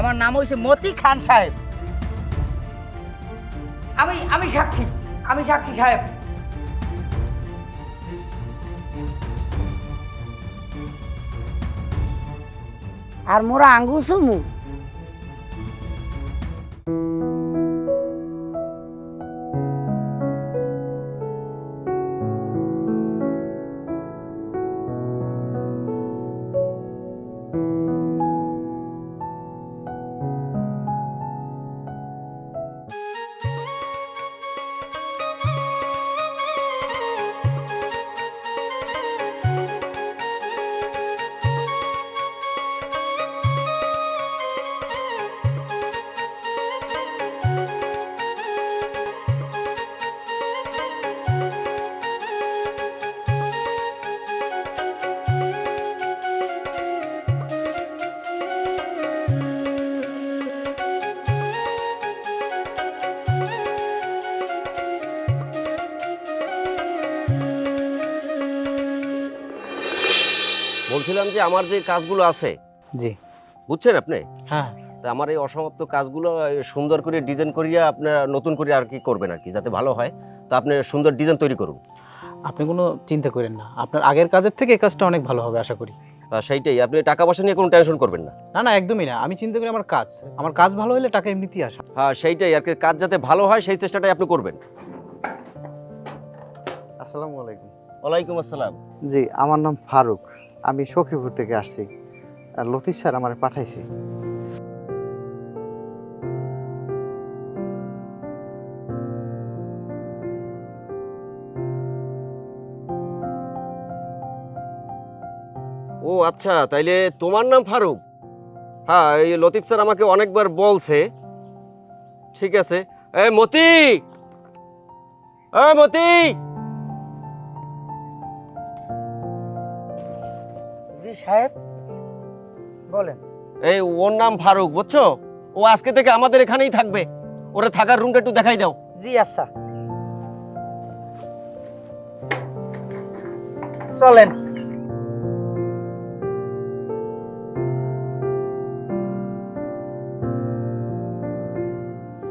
আমার নাম হয়েছে মতি খান সাহেব। আমি আমি সাক্ষী আমি সাক্ষী সাহেব। আর মোরা আঙ্গুর বলছিলাম যে আমার যে কাজগুলো আছে জি। বুঝছেন আপনি? হ্যাঁ। তা আমার এই অসমাপ্ত কাজগুলো সুন্দর করে ডিজাইন করিয়া আপনার নতুন করে আর কি করবেন আর কি যাতে ভালো হয়। তো আপনি সুন্দর ডিজাইন তৈরি করুন। আপনি কোনো চিন্তা করেন না। আপনার আগের কাজের থেকে এই কাজটা অনেক ভালো হবে আশা করি। সেইটাই। আপনি টাকা পয়সা নিয়ে কোনো টেনশন করবেন না। না না একদমই না। আমি চিন্তা করি আমার কাজ আমার কাজ ভালো হলে টাকা এমনিতেই আসে হ্যাঁ সেইটাই। আর কি কাজ যাতে ভালো হয় সেই চেষ্টাটাই আপনি করবেন। আসসালামু আলাইকুম। ওয়ালাইকুম আসসালাম। জি আমার নাম ফারুক। আমি সখীপুর থেকে আসছি। আর লতিফ স্যার আমার পাঠাইছি। ও আচ্ছা তাইলে তোমার নাম ফারুক? হ্যাঁ এই লতিফ স্যার আমাকে অনেকবার বলছে। ঠিক আছে। এ মতি এ মতি সাহেব বলেন। এই ওর নাম ফারুক বুঝছ? ও আজকে থেকে আমাদের এখানেই থাকবে। ওরা থাকার রুমটা একটু দেখাই দাও। জি আচ্ছা। চলেন।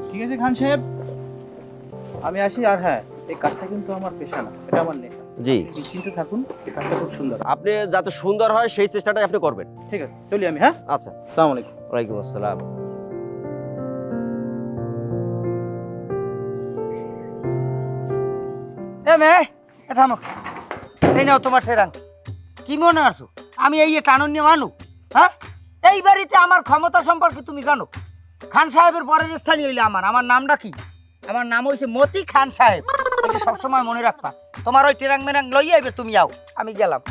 ঠিক আছে খান সাহেব। আমি আসি আর হ্যাঁ এই কাজটা কিন্তু আমার পেশা না এটা আমার নেশা। জি। নিশ্চিন্ত থাকুন কাজটা খুব সুন্দর। আপনি যাতে সুন্দর হয় সেই চেষ্টাটাই আপনি করবেন। ঠিক আছে চলি আমি হ্যাঁ? আচ্ছা। সালাম আলাইকুম। ওয়ালাইকুম আসসালাম। এ মে এ থামো। এই নাও তোমার ঠেরাং কি মনে আছো? আমি এই টানন নিয়ে মানু হ্যাঁ? এই বাড়িতে আমার ক্ষমতা সম্পর্কে তুমি জানো? খান সাহেবের পরের স্থানীয় হইলে আমার। আমার নামটা কি? আমার নাম হয়েছে মতি খান সাহেব। এটা সবসময় মনে রাখবা তোমার ওই টেরাং মেরাং লইয়া এবার তুমি যাও আমি গেলাম।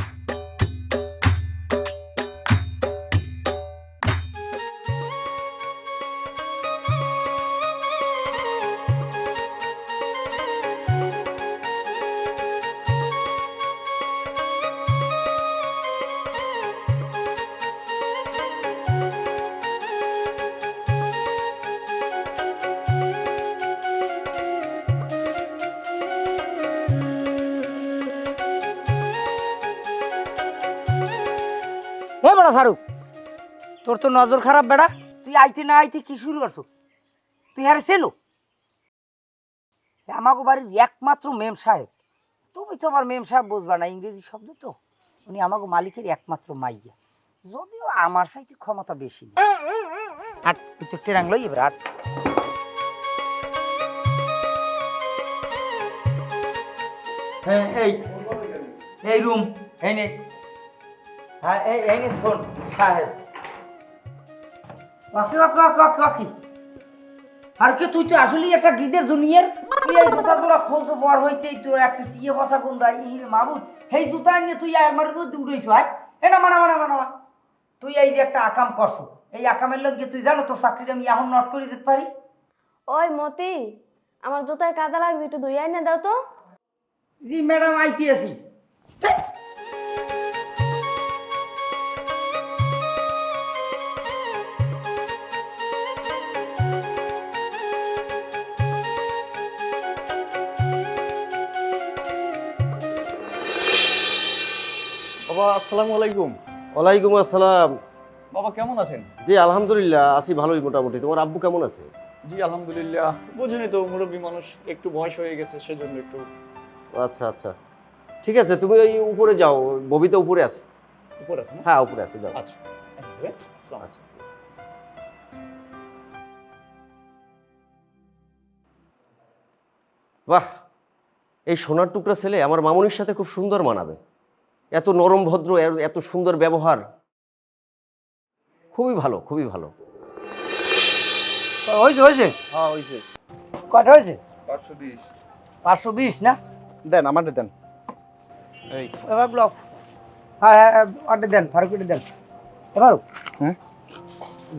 তো নজর খারাপ বেড়া। তুই আইতে না আইতে কি শুরু করছ? তুই হারে চেনো আমাকে বাড়ির একমাত্র মেম সাহেব। তুমি তো আমার মেম সাহেব বুঝবা না, ইংরেজি শব্দ তো। উনি আমাকে মালিকের একমাত্র মাইয়া। যদিও আমার সাইতে ক্ষমতা বেশি না। আর তুই তো লই এবার, আর হ্যাঁ এই এই রুম, এই নে। হ্যাঁ এই এই নে, শোন, সাহেব। ওয়াকি ওয়াকি ওয়াকি ওয়াকি ওয়াকি আর কি তুই তো আসলেই একটা গিদের জুনিয়র। তুই এই জুতা জোড়া খোলছো বর হইতেই তোর অ্যাক্সেস ইয়ে বসা কোন দা ই মাবুদ সেই জুতা নিয়ে তুই আমার মধ্যে উড়াইছো আয়। এটা মানা মানা মানা মানা। তুই এই যে একটা আকাম করছ এই আকামের লোক তুই জানো তোর চাকরিটা আমি এখন নট করে দিতে পারি? ওই মতি আমার জুতায় কাদা লাগবে একটু ধুই আইনে দাও তো। জি ম্যাডাম আইতে আছি বাবা আসসালামু আলাইকুম। ওয়ালাইকুম আসসালাম। বাবা কেমন আছেন? জি আলহামদুলিল্লাহ আছি ভালোই মোটামুটি। তোমার আব্বু কেমন আছে? জি আলহামদুলিল্লাহ। বুঝুনি তো মুরব্বী মানুষ একটু বয়স হয়ে গেছে সেজন্য একটু। আচ্ছা আচ্ছা। ঠিক আছে তুমি ওই উপরে যাও ববিতা উপরে আছে। উপর আছে না? হ্যাঁ উপরে আছে যাও। আচ্ছা আচ্ছা। বাহ! এই সোনার টুকরা ছেলে আমার মামুনির সাথে খুব সুন্দর মানাবে। এত নরম ভদ্র এত সুন্দর ব্যবহার। খুবই ভালো খুবই ভালো। হয়েছে হয়েছে? হ্যাঁ হয়েছে। কটা হয়েছে? পাঁচশো বিশ। পাঁচশো বিশ না? দেন আমাদের দেন। এই এবার ব্লক হ্যাঁ হ্যাঁ অর্ডার দেন ফারুক দেন। এবার হুম?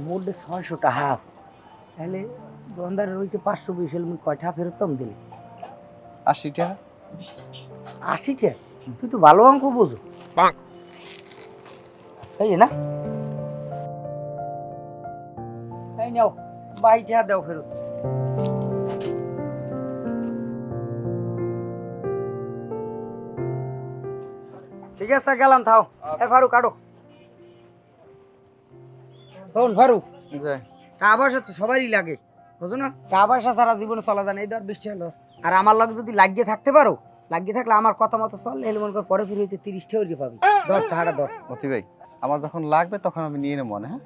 মোটে ছয়শো টাকা আছে। তাহলে দোকানদার রয়েছে পাঁচশো বিশ হলে কয়টা ফেরত দিলি আশি টাকা। আশি টাকা? তুই তো ভালো অঙ্ক বোঝো। এই যে না। এই নাও বাইটা দাও ফেরত। ঠিক আছে গেলাম থাও। এ ফারুক কাটো শোন ফারুক। যাই টাকা পয়সা তো সবারই লাগে বুঝো না? টাকা পয়সা ছাড়া জীবনে চলা যায় না এই ধর বৃষ্টি হলো। আর আমার লগে যদি লাগিয়ে থাকতে পারো লাগিয়ে থাকলে আমার কথা মতো চল এলে মনে কর পরে ফিরে হইতে তিরিশ টাকা পাবি। ধর টাকাটা দর মতি ভাই আমার যখন লাগবে তখন আমি নিয়ে নেব মনে হ্যাঁ?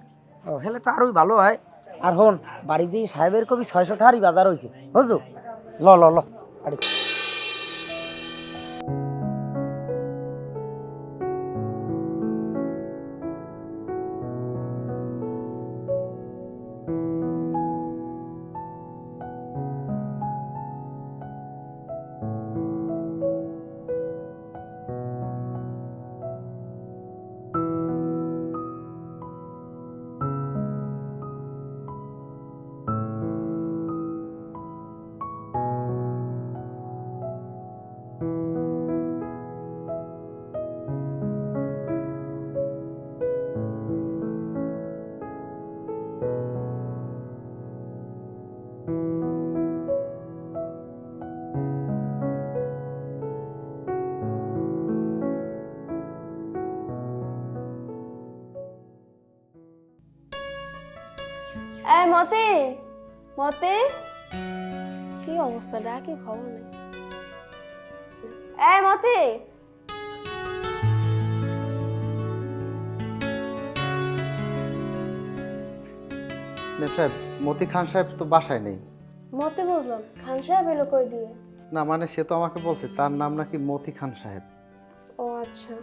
ও হেলে তো আরোই ভালো হয়। আর হন বাড়ি যে সাহেবের কবি ছয়শো টাকারই বাজার হয়েছে। বুঝলো ল ল ল আরে কি ডাকি খবর নেই এই মতে! মেম সাহেব মতি খান সাহেব তো বাসায় নেই। মতে বুঝলাম খান সাহেব এলো কই দিয়ে? না মানে সে তো আমাকে বলছে তার নাম নাকি মতি খান সাহেব। ও আচ্ছা।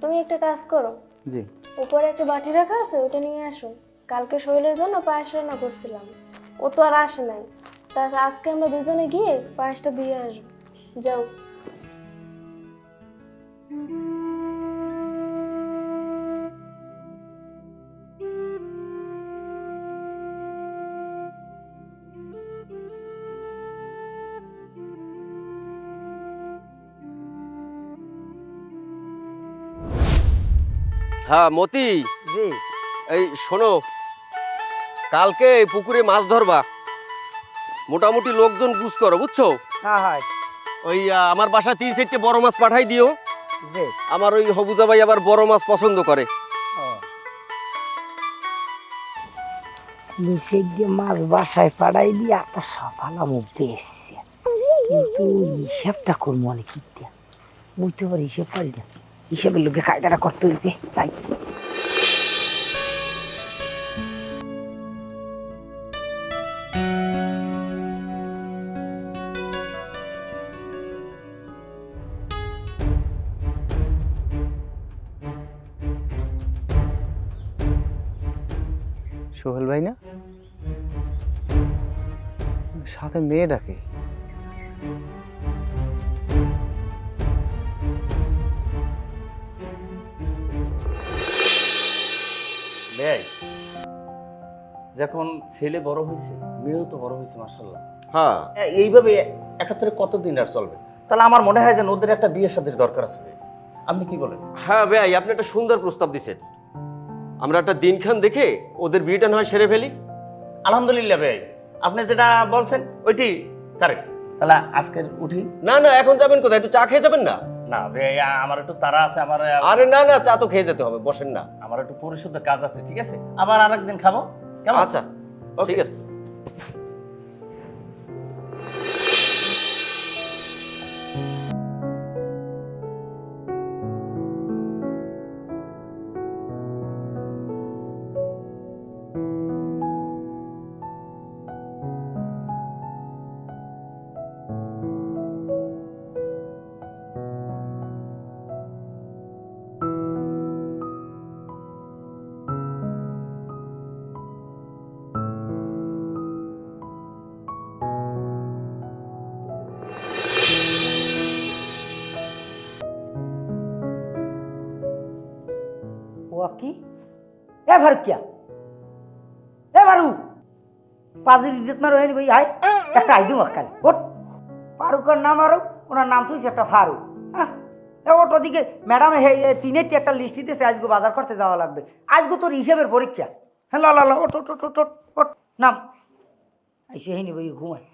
তুমি একটা কাজ করো। জি। উপরে একটা বাটি রাখা আছে ওটা নিয়ে আসো। কালকে শরীরের জন্য পায়েস রান্না করছিলাম। ও তো আর আসে নাই। তা আজকে আমরা দুজনে গিয়ে পায়েসটা দিয়ে আসব। যাও। হ্যাঁ মতি। জি। এই শোনো কালকে এই পুকুরে মাছ ধরবা। মোটামুটি লোকজন বুঝ করো বুঝছ? হ্যাঁ হ্যাঁ। ওই আমার বাসায় তিন চারটে বড় মাছ পাঠাই দিও। আমার ওই হবুজা ভাই আবার বড় মাছ পছন্দ করে। নিচে গিয়ে মাছ বাসায় পাড়াই দিয়ে একটা সফালাম বেশছে কিন্তু হিসাবটা করব অনেক বুঝতে পারি হিসেব পারি না। হিসেবের লোকে কায়দাটা করতে হইবে চাই সোহেল ভাই না? সাথে মেয়ে ডাকে। বেয়াই যখন ছেলে বড় হয়েছে মেয়েও তো বড় হয়েছে মাসাল্লাহ হ্যাঁ। এইভাবে একাত্তরে কতদিন আর চলবে? তাহলে আমার মনে হয় যে ওদের একটা বিয়ে সাথে দরকার আছে আপনি কি বলেন? হ্যাঁ ভাই আপনি একটা সুন্দর প্রস্তাব দিছেন। আমরা একটা দিনখান দেখে ওদের বিয়েটা না হয় সেরে ফেলি। আলহামদুলিল্লাহ ভাই আপনি যেটা বলছেন ওইটি কারেক্ট তাহলে আজকের উঠি। না না এখন যাবেন কোথায়? একটু চা খেয়ে যাবেন না? না ভাই আমার একটু তারা আছে আমার আরে না না চা তো খেয়ে যেতে হবে বসেন না। আমার একটু পরিশুদ্ধ কাজ আছে ঠিক আছে? আবার আরেকদিন খাব। কেমন? আচ্ছা. ঠিক আছে। কি? এ ফারুকিয়া এ ফারু পাজির ইজ্জত মারো হয়নি ভাই, আয়। একটা আইডি মক্কালে ওট ফারুকের নাম আরও, ওনার নাম থইছে একটা ফারুক। হ্যাঁ? ওট ওদিকে। ম্যাডাম হে এ তিনের একটা লিস্ট দিতেছে আজকে বাজার করতে যাওয়া লাগবে। আজকে তোর হিসেবের পরীক্ষা। হ্যাঁ লা লা ওট ওট ওট ওট ওট নাম। আইসে হয়নি ভাই, ঘুমায়।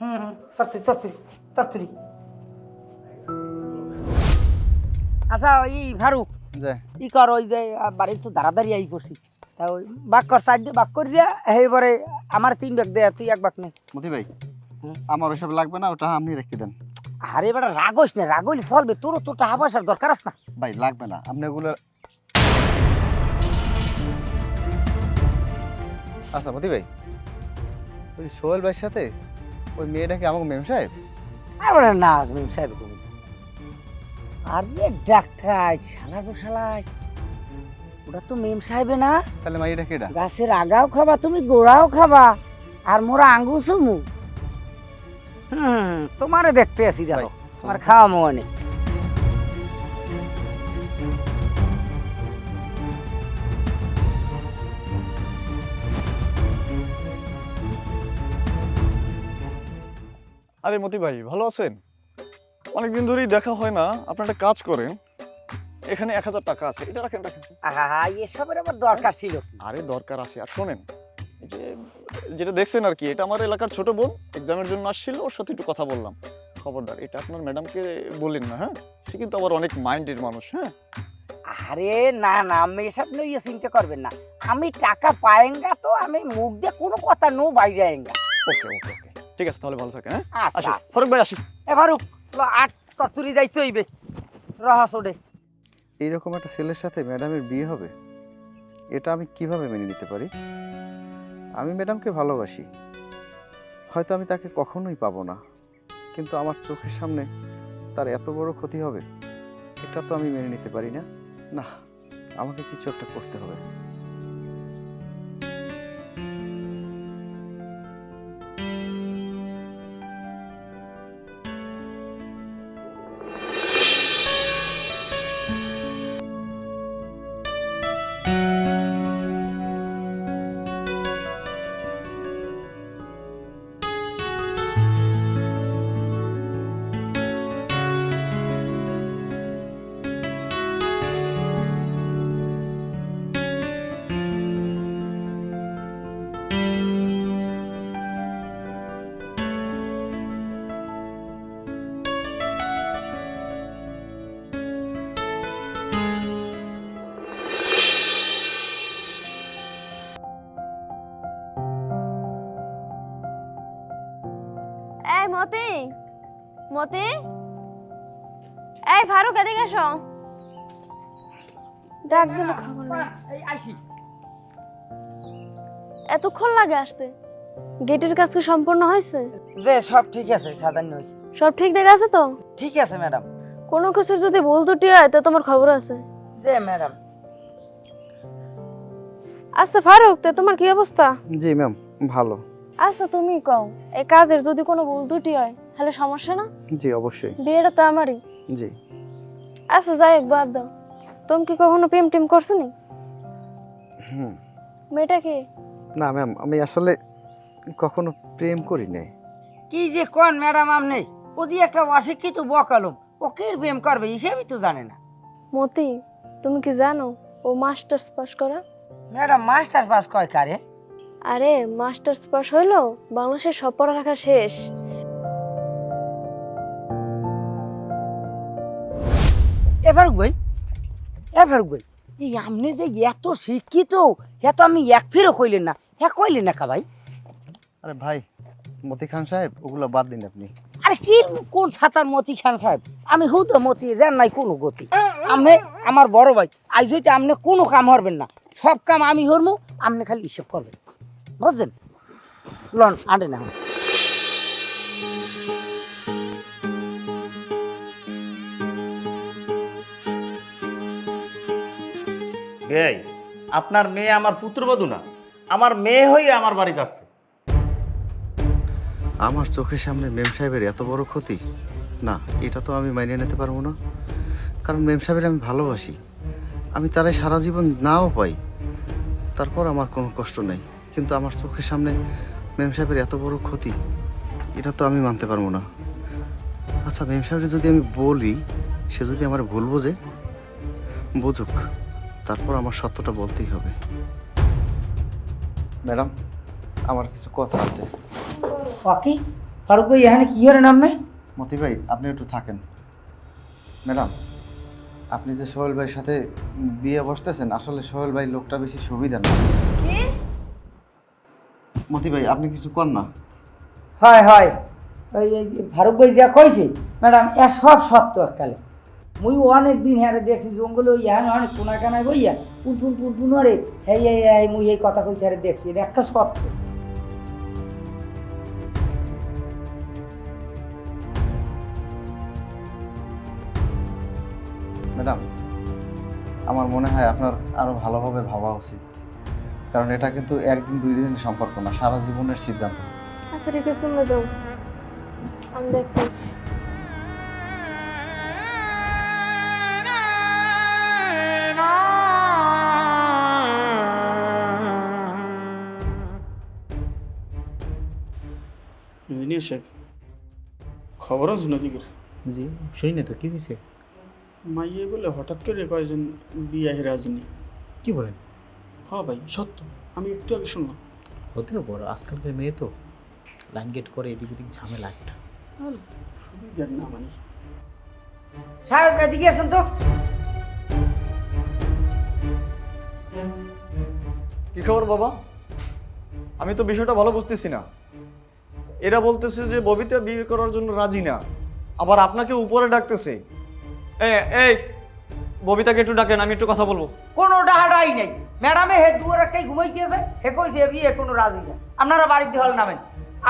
হুম হুম, তরতুরি তরতুরি তরতুরি। আচ্ছা ওই ফারুক। ই কর ওই যে বাড়ির তো দাঁড়াদাঁড়ি আই করছি। তা ওই বাক কর সাইড দিয়ে বাক করিয়া এইবারে আমার তিন ব্যাগ দে তুই এক বাক নে। মতি ভাই আমার ওইসব লাগবে না ওটা আপনি রেখে দেন। আরে এবার রাগস না রাগলি চলবে তোরও তো টাকা পয়সার দরকার আছে না? ভাই লাগবে না আপনি ওগুলো আচ্ছা মতি ভাই ওই সোহেল ভাইয়ের সাথে ওই মেয়েটাকে আমাকে মেম সাহেব? আর না আজমিন সাহেব আরে ডাকাই শালা গো শালাই ওটা তো মেম সাহেবে না? তাহলে মাইটা কেডা গাছের আগাও খাবা তুমি গোড়াও খাবা আর মোরা আঙ্গুর সুমু হুম তোমারে দেখতে আসি দেখো তোমার খাওয়া মোয়া নেই। আরে মতি ভাই ভালো আছেন? অনেকদিন ধরেই দেখা হয় না আপনি একটা কাজ করেন এখানে এক হাজার টাকা আছে এটা রাখেন রাখেন। আহা এসবের আবার দরকার ছিল আরে দরকার আছে আর শোনেন এই যে যেটা দেখছেন আর কি এটা আমার এলাকার ছোট বোন এক্সামের জন্য আসছিল ওর সাথে একটু কথা বললাম। খবরদার এটা আপনার ম্যাডামকে বলেন না হ্যাঁ? সে কিন্তু আবার অনেক মাইন্ডের মানুষ হ্যাঁ? আরে না না আমি এসব নিয়ে চিন্তা করবেন না। আমি টাকা পায়েঙ্গা তো আমি মুখ দিয়ে কোনো কথা নো বাইরে আয়েঙ্গা ওকে ওকে ওকে। ঠিক আছে তাহলে ভালো থাকে হ্যাঁ? আচ্ছা আচ্ছা। ভাই আসি। এ ফারুক। আট কতুরি যাইতে হইবে। রহাস ওডে এইরকম একটা ছেলের সাথে ম্যাডামের বিয়ে হবে, এটা আমি কীভাবে মেনে নিতে পারি? আমি ম্যাডামকে ভালোবাসি, হয়তো আমি তাকে কখনোই পাবো না, কিন্তু আমার চোখের সামনে তার এত বড় ক্ষতি হবে, এটা তো আমি মেনে নিতে পারি না। না, আমাকে কিছু একটা করতে হবে। মতি? মতি? এই ফারুক এদিকে এসো। ডাক দিল খবর এই আইছি। এতক্ষণ লাগে আসতে? গেটের কাজ কি সম্পূর্ণ হয়েছে? যে সব ঠিক আছে সাধারণ হয়েছে। সব ঠিকঠাক আছে তো? ঠিক আছে ম্যাডাম। কোনো কিছুর যদি ভুল ত্রুটি হয় তো তোমার খবর আছে? যে ম্যাডাম। আচ্ছা ফারুক তে তোমার কি অবস্থা? জি ম্যাম ভালো। আচ্ছা তুমি কও এই কাজের যদি কোনো ভুল ত্রুটি হয় তাহলে সমস্যা না? জি অবশ্যই। বিয়েটা তো আমারই। জি। আচ্ছা যাই হোক বাদ দাও। তুমি কি কখনো প্রেম টেম করছ নি? হুম। মেয়েটা কি? না ম্যাম আমি আসলে কখনো প্রেম করি নাই। কি যে কোন ম্যাডাম আপনি ওদি একটা অশিক্ষিত বকালম। ও কি প্রেম করবে হিসেবই তো জানে না। মতি তুমি কি জানো ও মাস্টার্স পাস করা? ম্যাডাম মাস্টার্স পাস কয় কারে? আরে মাস্টার্স পাস হইল? বাংলাদেশের সব পড়ালেখা শেষ। এ ফারুক ভাই এ ফারুক ভাই এই আপনি যে এত শিক্ষিত এত আমি এক ফিরও কইলেন না। হ্যাঁ কইলেন না কা ভাই? আরে ভাই মতি খান সাহেব ওগুলো বাদ দিন আপনি। আরে কি কোন ছাতার মতি খান সাহেব? আমি হুদ মতি যান নাই কোনো গতি। আমি আমার বড় ভাই আজ যদি আপনি কোনো কাম হরবেন না। সব কাম আমি হরমু আপনি খালি হিসেব করবেন। বুঝলেন লন আনে না বেই আপনার মেয়ে আমার পুত্রবধূ না। আমার মেয়ে হয়ে আমার বাড়িতে আসছে। আমার চোখের সামনে মেম সাহেবের এত বড় ক্ষতি? না এটা তো আমি মানিয়ে নিতে পারব না। কারণ মেম সাহেবের আমি ভালোবাসি। আমি তারাই সারা জীবন নাও পাই। তারপর আমার কোনো কষ্ট নেই। কিন্তু আমার চোখের সামনে মেম সাহেবের এত বড় ক্ষতি এটা তো আমি মানতে পারব না। আচ্ছা মেম সাহেবের যদি আমি বলি সে যদি আমার ভুল বোঝে বুঝুক তারপর আমার সত্যটা বলতেই হবে। ম্যাডাম আমার কিছু কথা আছে। বাকি ফারুক ভাই এখানে কি হরে নামবে? মতি ভাই আপনি একটু থাকেন। ম্যাডাম আপনি যে সোহেল ভাইয়ের সাথে বিয়ে বসতেছেন আসলে সোহেল ভাই লোকটা বেশি সুবিধা না। কি? মতি ভাই আপনি কিছু কর না? হয় হয়। ওই ফারুক ভাই যা কইছে ম্যাডাম এ সব সত্য এককালে। মুই অনেক দিন হ্যাঁ দেখছি জঙ্গলে ওই হ্যাঁ অনেক কোনা কানায় বইয়া পুন পুন পুন পুন রে হ্যাঁ এই এই মুই এই কথা কইতে হারে দেখছি এটা একটা সত্য। ম্যাডাম আমার মনে হয় আপনার আরও ভালোভাবে ভাবা উচিত। কারণ এটা কিন্তু একদিন দুই দিনের সম্পর্ক না সারা জীবনের সিদ্ধান্ত। আচ্ছা ঠিক আছে তোমরা যাও। আমি দেখতেছি ইঞ্জিনিয়ার সাহেব খবর আছে নাকি জি শুনি না তো কি হয়েছে মাইয়ে বলে হঠাৎ করে কয়েকজন বিয়ে রাজনী কি বলেন? হ্যাঁ ভাই সত্য। আমি একটু আগে শুনলাম। হতেও বড় আজকালকার মেয়ে তো লাইন গেট করে এদিক ওদিক ঝামেলা একটা। আর সুবিধার না মানে। সাহেব এদিকে আসুন তো। কি খবর বাবা? আমি তো বিষয়টা ভালো বুঝতেছি না। এরা বলতেছে যে ববিতা বিয়ে করার জন্য রাজি না। আবার আপনাকে উপরে ডাকতেছে। এ এই ববিতাকে একটু ডাকেন আমি একটু কথা বলব। কোনো ডাহাডাই নাই। ম্যাডামে হে দুয়ার একটাই ঘুমাইতেছে হে কইছে এ বিয়ে কোনো রাজি না। আপনারা বাড়িতে হল নামেন।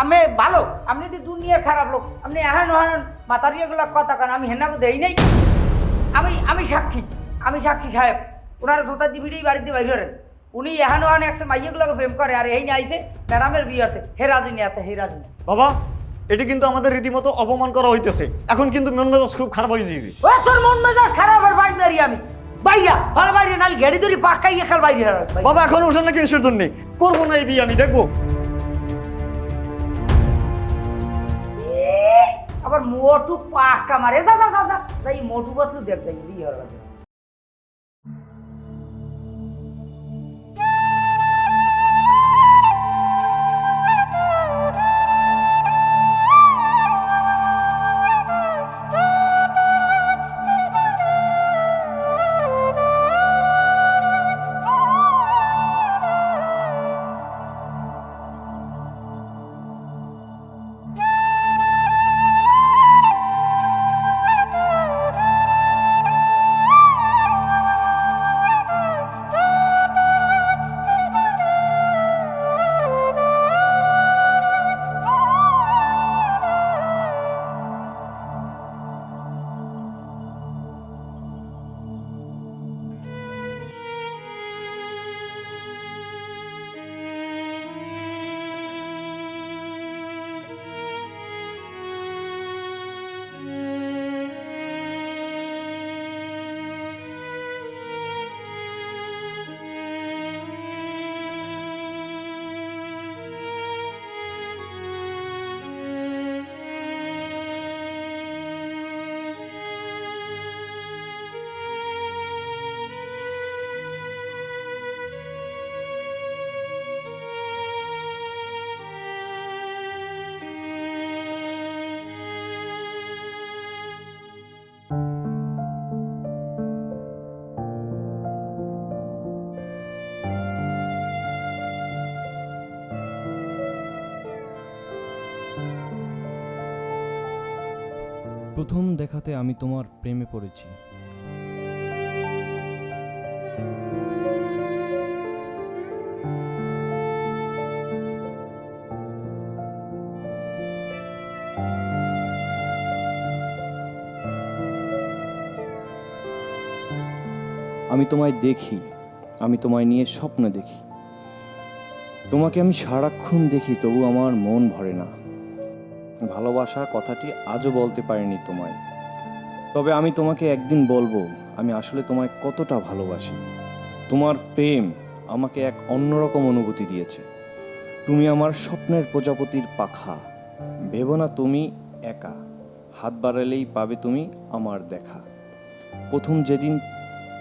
আমি ভালো আপনি যদি দুনিয়ার খারাপ লোক আপনি এহান ওহান মাতারিয়াগুলা কথা কান আমি হেনা দেই নাই। আমি আমি সাক্ষী আমি সাক্ষী সাহেব। ওনার জোতা দিবিড়ি বাড়িতে বাইর করেন। উনি এহান ওহান একসে মাইয়াগুলোকে প্রেম করে আর এই নিয়ে আইছে ম্যাডামের বিয়েতে। হে রাজি নিয়ে হে রাজি না বাবা এটি কিন্তু আমাদের রীতিমতো অপমান করা হইতেছে। এখন কিন্তু মন মেজাজ খুব খারাপ হয়ে যাবে ও তোর মন মেজাজ খারাপ আর বাইর দাঁড়িয়ে আমি। বাইরা ভালো বাইরে নাহলে ঘেড়ি ধরি পাক্কাই একাল বাইরে। বাবা এখন ওঠেন না কিসের জন্য? করব না এই বিয়ে আমি দেখব। আবার মোটু পাক্কা মারে যা যা যা যা। তাই মোটু বসলু দেখ যাই বিয়ে হওয়ার প্রথম দেখাতে আমি তোমার প্রেমে পড়েছি। আমি তোমায় দেখি, আমি তোমায় নিয়ে স্বপ্ন দেখি। তোমাকে আমি সারাক্ষণ দেখি, তবু আমার মন ভরে না। ভালোবাসা কথাটি আজও বলতে পারিনি তোমায়। তবে আমি তোমাকে একদিন বলব, আমি আসলে তোমায় কতটা ভালোবাসি। তোমার প্রেম আমাকে এক অন্যরকম অনুভূতি দিয়েছে। তুমি আমার স্বপ্নের প্রজাপতির পাখা। ভেবো না তুমি একা। হাত বাড়ালেই পাবে তুমি আমার দেখা। প্রথম যেদিন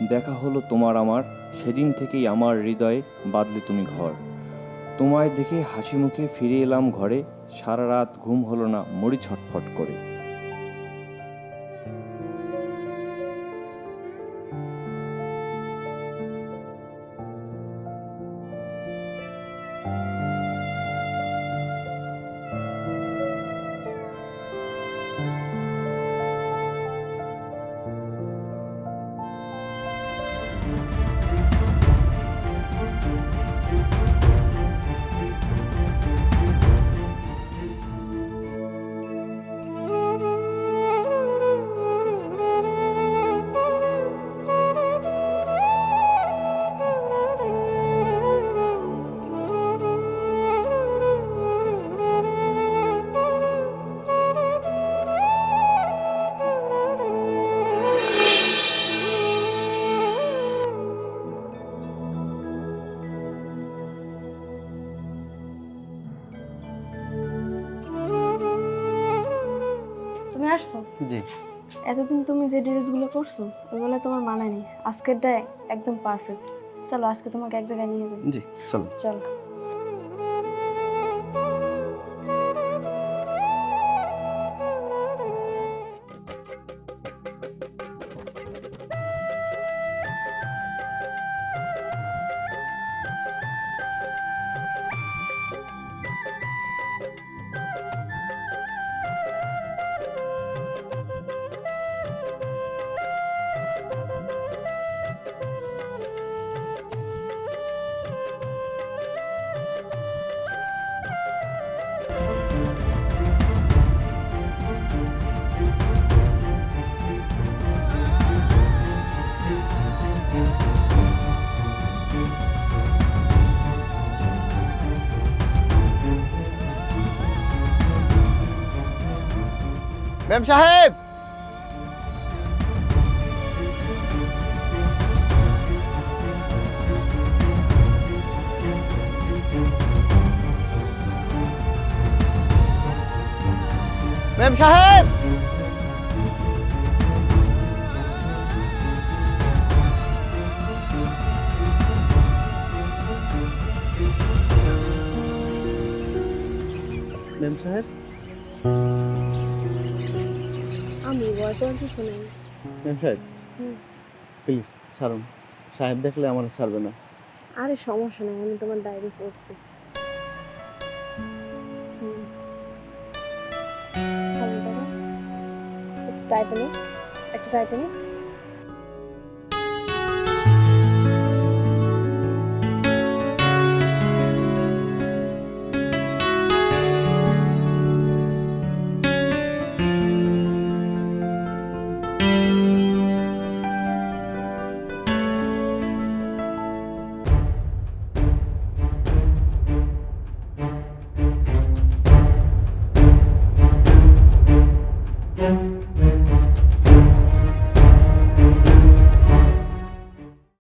দেখা হলো তোমার আমার, সেদিন থেকেই আমার হৃদয়ে বাদলে তুমি ঘর। তোমায় দেখে হাসি মুখে ফিরে এলাম ঘরে সারা রাত ঘুম হলো না মরি ছটফট করে। জি। এতদিন তুমি যে ড্রেসগুলো পরছো ওগুলো তোমার মানায়নি আজকেরটা একদম পারফেক্ট চলো আজকে তোমাকে এক জায়গায় নিয়ে যাই। জি চলো। চলো। ম্যাম সাহেব! মেম সাহেব! বয়ফ্রেন্ড শুনে সাহেব। প্লিজ সারুন সাহেব দেখলে আমার ছাড়বে না। আরে সমস্যা নেই আমি তোমার ডায়েরি পড়ছি। একটু টাইটানিক একটা টাইটানিক